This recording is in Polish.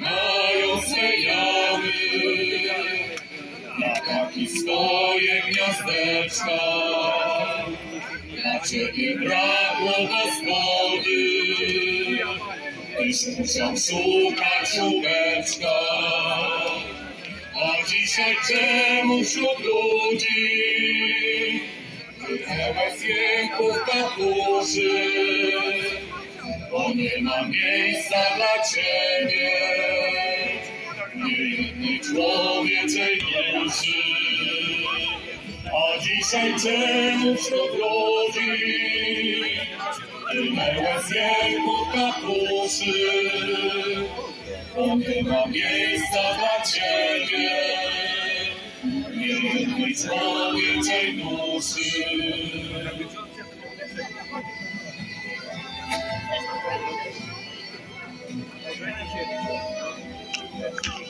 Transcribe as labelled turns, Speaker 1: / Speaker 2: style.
Speaker 1: Mają swe jamy, na taki swoje gniazdeczka, dla ciebie brakło gospody, tyś musiał szukać czubeczka. A dzisiaj czemu wśród ludzi Wypełniać jęków kapuszy Bo nie ma miejsca dla ciebie. Niejednej człowieczej duszy A dzisiaj czemu wśród ludzi? Tyle łez jęków kapuszy. Bo nie ma miejsca dla ciebie, niejednej człowieczej duszy. Thank you.